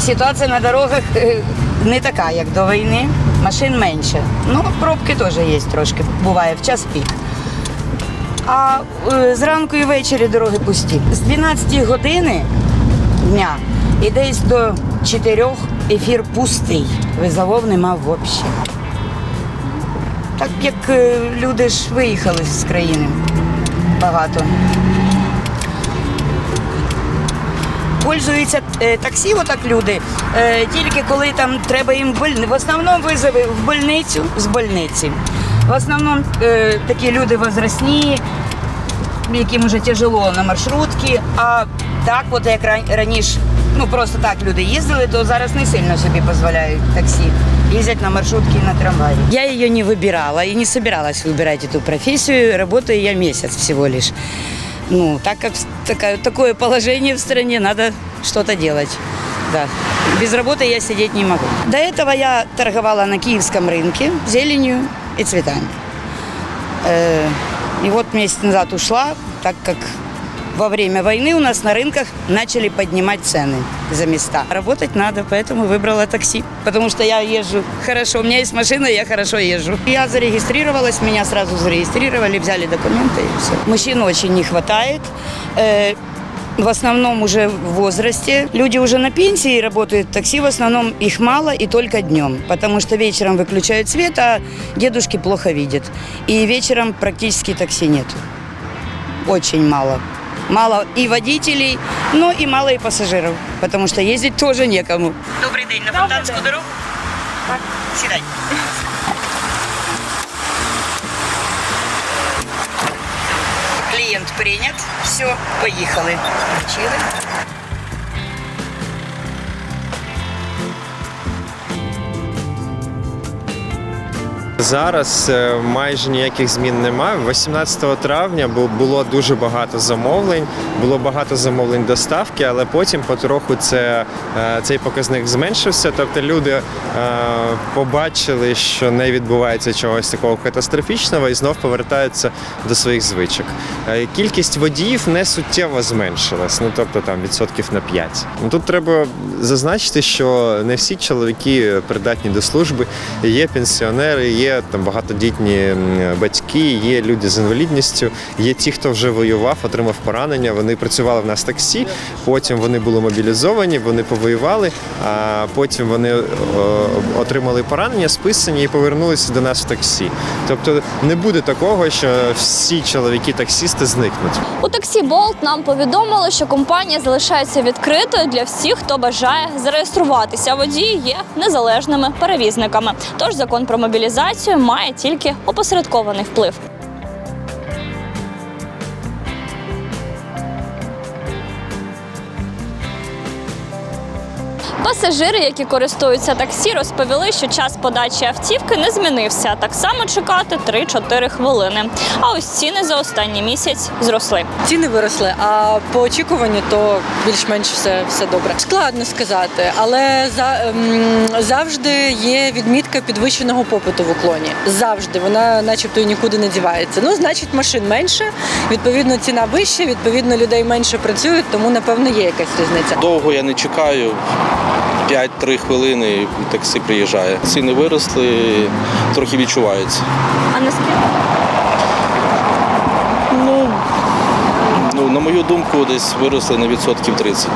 Ситуація на дорогах е, не така, як до війни. Машин менше. Ну, пробки теж є трошки, буває в час пік. А е, зранку і ввечері дороги пусті. З 12 години дня і десь до 4 ефір пустий. Визовов нема взагалі. Так як е, люди ж виїхали з країни багато. Пользуються е, таксі, отак люди, е, тільки коли там треба їм в больницю. В основному визови в больницю з больниці. В основному е, такі люди возрастні, яким вже тяжело на маршрутки. А так, от як ран- раніше, ну просто так люди їздили, то зараз не сильно собі дозволяють таксі. Ездят на маршрутке и на трамвае. Я ее не выбирала и не собиралась выбирать эту профессию. Работаю я месяц всего лишь. Ну, так как такая, такое положение в стране, надо что-то делать. Да. Без работы я сидеть не могу. До этого я торговала на киевском рынке зеленью и цветами. Э, И вот месяц назад ушла, так как во время войны у нас на рынках начали поднимать цены за места. Работать надо, поэтому выбрала такси. Потому что я езжу хорошо. У меня есть машина, я хорошо езжу. Я зарегистрировалась, меня сразу зарегистрировали, взяли документы и все. Мужчин очень не хватает. Э, в основном уже в возрасте. Люди уже на пенсии работают. Такси в основном их мало и только днем. Потому что вечером выключают свет, а дедушки плохо видят. И вечером практически такси нет. Очень мало. Мало и водителей, но и мало и пассажиров. Потому что ездить тоже некому. Добрый день. На Фонтанскую дорогу? Так. Сідай. Клиент принят. Все, поїхали. Включили. Зараз е, майже ніяких змін немає. 18 травня було дуже багато замовлень, було багато замовлень доставки, але потім потроху це, е, цей показник зменшився. Тобто люди е, побачили, що не відбувається чогось такого катастрофічного і знов повертаються до своїх звичок. Кількість водіїв не суттєво зменшилась, ну тобто там відсотків на 5. Ну, Тут треба зазначити, що не всі чоловіки придатні до служби. Є пенсіонери, є там багатодітні батьки, є люди з інвалідністю, є ті, хто вже воював, отримав поранення. Вони працювали в нас таксі, потім вони були мобілізовані, вони повоювали, а потім вони е, отримали поранення, списані і повернулися до нас в таксі. Тобто не буде такого, що всі чоловіки-таксісти зникнуть. У таксі Болт нам повідомили, що компанія залишається відкритою для всіх, хто бажає зареєструватися. Водії є незалежними перевізниками. Тож закон про мобілізацію має тільки опосередкований вплив. Пасажири, які користуються таксі, розповіли, що час подачі автівки не змінився. Так само чекати 3-4 хвилини. А ось ціни за останній місяць зросли. Ціни виросли, а по очікуванню то більш-менш все, все добре. Складно сказати, але за, ем, завжди є відмітка підвищеного попиту в уклоні. Завжди вона, начебто, і нікуди не дівається. Ну, значить, машин менше, відповідно, ціна вища, відповідно, людей менше працюють, тому напевно є якась різниця. Довго я не чекаю. 5-3 хвилини і таксі приїжджає. Ціни виросли, трохи відчувається. А наскільки? Ну, ну, на мою думку, десь виросли на відсотків 30.